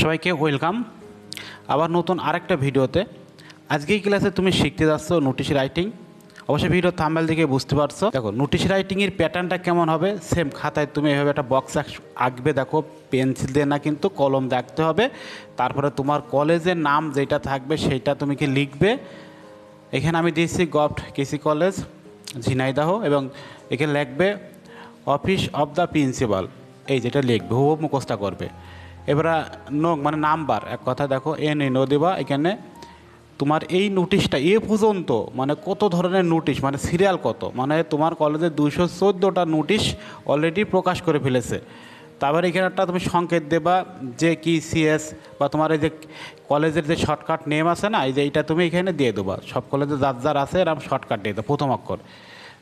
সবাইকে ওয়েলকাম আবার নতুন আরেকটা ভিডিওতে। আজকেই ক্লাসে তুমি শিখতে যাচ্ছ নোটিশ রাইটিং অবশ্যই ভিডিও থাম্বেল দেখে বুঝতে পারছ। দেখো নোটিশ রাইটিংয়ের প্যাটার্নটা কেমন হবে? সেম খাতায় তুমি এভাবে একটা বক্স আঁকবে, দেখো পেন্সিল দিয়ে না কিন্তু কলম দেখতে হবে। তারপরে তোমার কলেজের নাম যেটা থাকবে সেইটা তুমি কি লিখবে? এখানে আমি দিয়েছি গভট কেসি কলেজ ঝিনাইদাহ, এবং এখানে লিখবে অফিস অফ দ্য প্রিন্সিপাল এই যেটা লিখবে হুব মুখস্থা করবে। এবার নো মানে নাম্বার, এক কথা দেখো, এ নো দেবা, এখানে তোমার এই নোটিশটা, এ পর্যন্ত মানে কত ধরনের নোটিশ মানে সিরিয়াল কত মানে তোমার কলেজে দুশো চোদ্দোটা নোটিশ অলরেডি প্রকাশ করে ফেলেছে। তারপরে এখানে একটা তুমি সংকেত দেবা, যে কি সিএস বা তোমার এই যে কলেজের যে শর্টকাট নেম আছে না, এই যে এইটা তুমি এখানে দিয়ে দেবা। সব কলেজে যার যার আছে এরকম শর্টকাট দিয়ে দেবো প্রথম অক্ষর।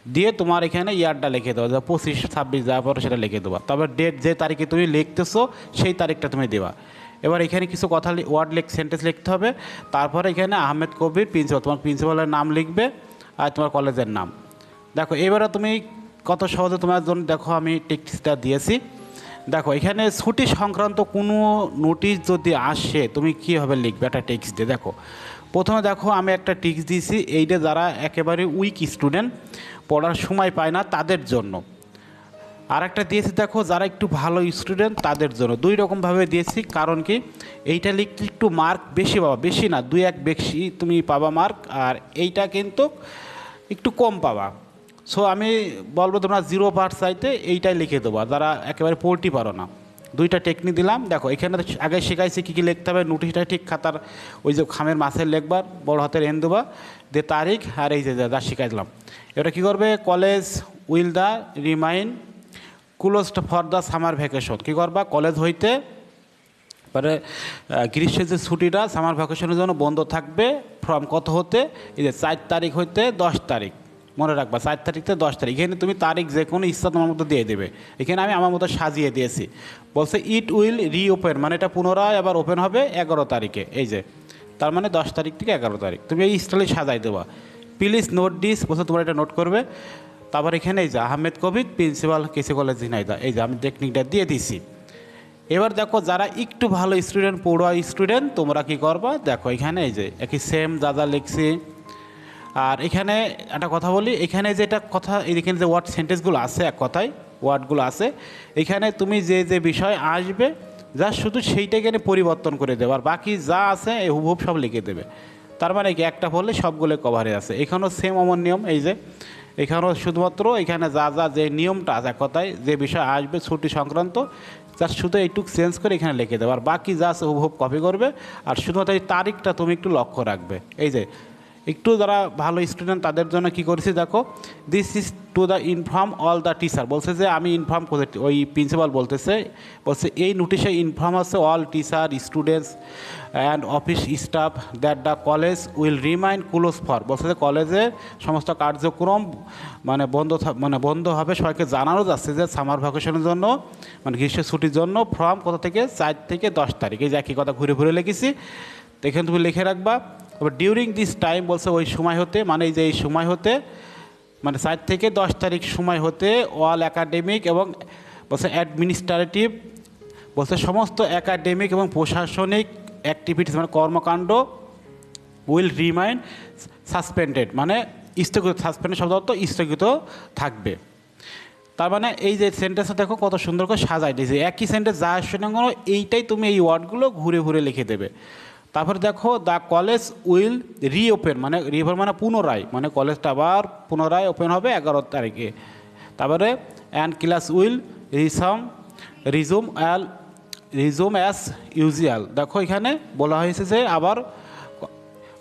দিয়ে তোমার এখানে ইয়ারটা লিখে দেওয়া যে পঁচিশ, ছাব্বিশ যাওয়ার পরে সেটা লিখে দেওয়া তবে ডেট যে তারিখে তুমি লিখতেছো, সেই তারিখটা তুমি দেওয়া এবার এখানে কিছু কথা ওয়ার্ড লিখ সেন্টেন্স লিখতে হবে। তারপরে এখানে আহমেদ কবির প্রিন্সিপাল তোমার প্রিন্সিপালের নাম লিখবে আর তোমার কলেজের নাম। দেখো, এবারে তুমি কত সহজে তোমার জন্য, দেখো আমি টেক্সটটা দিয়েছি। দেখো, এখানে ছুটি সংক্রান্ত কোনো নোটিশ যদি আসে, তুমি কীভাবে লিখবে একটা টেক্সট দিয়ে? দেখো, প্রথমে দেখো আমি একটা টিক্স দিয়েছি। এইটা যারা একেবারে উইক স্টুডেন্ট পড়ার সময় পায় না তাদের জন্য। আর একটা দিয়েছি, দেখো, যারা একটু ভালো স্টুডেন্ট তাদের জন্য। দুই রকমভাবে দিয়েছি, কারণ কি, এইটা লিখতে একটু মার্ক বেশি পাবা, বেশি না দুই এক বেশি তুমি পাবা মার্ক আর এইটা কিন্তু একটু কম পাবা। সো আমি বলব তোমরা জিরো পার্ট চাইতে এইটাই লিখে দেবো যারা একেবারে পড়তে পারো না। দুইটা টেকনিক দিলাম। দেখো, এখানে আগে শেখাইছি কী কী লিখতে হবে, নোটিশটা ঠিক খাতার ওই যে খামের মাছের লেখবার, বড় হাতের এন দেবা দে তারিখ আর এই যে যা শিখাই দিলাম। এটা কী করবে? College will the remind closed for the summer vacation কী করবা? কলেজ হইতে পরে গ্রীষ্মের যে ছুটিটা সামার ভ্যাকেশনের জন্য বন্ধ থাকবে। ফ্রম কত হতে? এই যে চার তারিখ হইতে দশ তারিখ। মনে রাখবা, চার তারিখ থেকে দশ তারিখ। এখানে তুমি তারিখ যে কোনো ইচ্ছা তোমার মতো দিয়ে দেবে। এখানে আমি আমার মতো সাজিয়ে দিয়েছি। বলছে ইট উইল রিওপেন মানে এটা পুনরায় আবার ওপেন হবে এগারো তারিখে। এই যে, তার মানে দশ তারিখ থেকে এগারো তারিখ। তুমি এই স্টাইলে সাজাই দেবা। প্লিজ নোট দিস বলছে, তোমরা এটা নোট করবে। তারপর এখানে এই যে, Ahmed Kabir, principal KC college Jhenaidah এই যে, আমি টেকনিকটা দিয়ে দিছি। এবার দেখো, যারা একটু ভালো স্টুডেন্ট পড়ুয়া স্টুডেন্ট তোমরা কি করবা? দেখো, এখানে এই যে, একই সেম যা যা লিখছি। আর এখানে একটা কথা বলি, এখানে যেটা কথা, এখানে যে ওয়ার্ড সেন্টেন্সগুলো আছে এক কথায় ওয়ার্ডগুলো আছে, এখানে তুমি যে যে বিষয় আসবে, যা শুধু সেইটা এখানে পরিবর্তন করে দেবে, আর বাকি যা আছে হুবহুব সব লিখে দেবে। তার মানে কি, একটা বললে সবগুলো কভারে আছে। এখানেও সেম অমন নিয়ম, এই যে, এখানেও শুধুমাত্র এখানে যা যা, যে নিয়মটা আছে এক কথায়, যে বিষয় আসবে ছুটি সংক্রান্ত তার শুধু এইটুকু চেঞ্জ করে এখানে লিখে দেবে, আর বাকি যা আছে হুবহুব কপি করবে, আর শুধুমাত্র এই তারিখটা তুমি একটু লক্ষ্য রাখবে। এই যে একটু যারা ভালো স্টুডেন্ট তাদের জন্য কি করেছি দেখো this is to the inform all the teacher বলছে যে, আমি ইনফর্ম করে ওই প্রিন্সিপাল বলতেছে, বলছে, এই নোটিশে ইনফর্ম আছে all teacher students and office staff that the college will remind close for বলছে যে কলেজের সমস্ত কার্যক্রম মানে বন্ধ মানে বন্ধ হবে। সবাইকে জানানো যাচ্ছে যে সামার ভ্যাকেশনের জন্য মানে গ্রীষ্ম ছুটির জন্য ফর্ম কোথা থেকে? চার থেকে দশ তারিখ। এই যে একই কথা ঘুরে ঘুরে লিখেছি। এখানে তুমি লিখে রাখবা। এবার ডিউরিং দিস টাইম বলছে ওই সময় হতে মানে যে এই সময় হতে মানে চার থেকে দশ তারিখ সময় হতে অল একাডেমিক এবং বলছে অ্যাডমিনিস্ট্রেটিভ বলছে সমস্ত একাডেমিক এবং প্রশাসনিক অ্যাক্টিভিটিস মানে কর্মকাণ্ড উইল রিমাইন্ড সাসপেন্ডেড মানে স্থগিত সাসপেন্ডেড শব্দ অর্থ স্থগিত থাকবে। তার মানে এই যে সেন্টেন্সটা দেখো কত সুন্দর করে সাজাই দিয়েছে। একই সেন্টেন্স যা আসছে না এইটাই তুমি এই ওয়ার্ডগুলো ঘুরে ঘুরে লিখে দেবে। তারপরে দেখো দ্য কলেজ উইল রিওপেন মানে রিওপেন মানে পুনরায় মানে কলেজটা আবার পুনরায় ওপেন হবে এগারো তারিখে। তারপরে and class will resume resume all resume as usual দেখো এখানে বলা হয়েছে যে আবার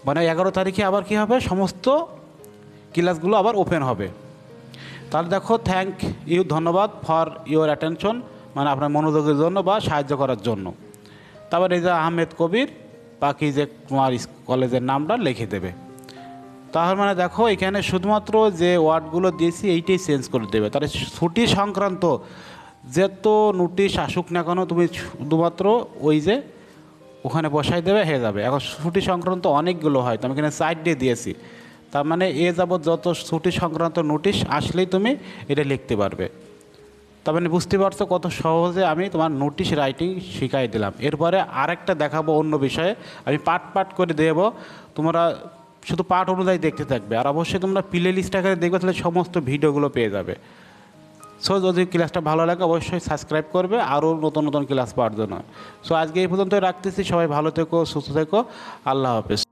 মানে এগারো তারিখে আবার কি হবে? সমস্ত ক্লাসগুলো আবার ওপেন হবে। তাহলে দেখো থ্যাংক ইউ ধন্যবাদ ফর ইউর অ্যাটেনশন মানে আপনার মনোযোগের জন্য বা সাহায্য করার জন্য। তারপর যে আহমেদ কবির বাকি যে তোমার কলেজের নামটা লিখে দেবে। তাহলে মানে দেখো, এখানে শুধুমাত্র যে ওয়ার্ডগুলো দিয়েছি, এইটাই চেঞ্জ করে দেবে। তাহলে ছুটি সংক্রান্ত যত নোটিশ আসুক না কেন, তুমি শুধুমাত্র ওই যে ওখানে বসাই দেবে, হয়ে যাবে। এখন ছুটি সংক্রান্ত অনেকগুলো হয়, তো আমি এখানে সাইড দিয়ে দিয়েছি। তার মানে এ যাবৎ যত ছুটি সংক্রান্ত নোটিশ আসলেই তুমি এটা লিখতে পারবে। মানে বুঝতে পারছ কত সহজে আমি তোমার নোটিশ রাইটিং শিখাই দিলাম। এরপরে আরেকটা দেখাবো অন্য বিষয়ে। আমি পাট পাট করে দেব। তোমরা শুধু পাঠ অনুযায়ী দেখতে থাকবে। আর অবশ্যই তোমরা প্লে লিস্ট আকারে দেখবে, তাহলে সমস্ত ভিডিওগুলো পেয়ে যাবে। সো যদি ক্লাসটা ভালো লাগে, অবশ্যই সাবস্ক্রাইব করবে। আরও নতুন নতুন ক্লাস পাওয়ার জন্য। সো আজকে এই পর্যন্ত রাখতেছি। সবাই ভালো থেকো, সুস্থ থেকো। আল্লাহ হাফেজ।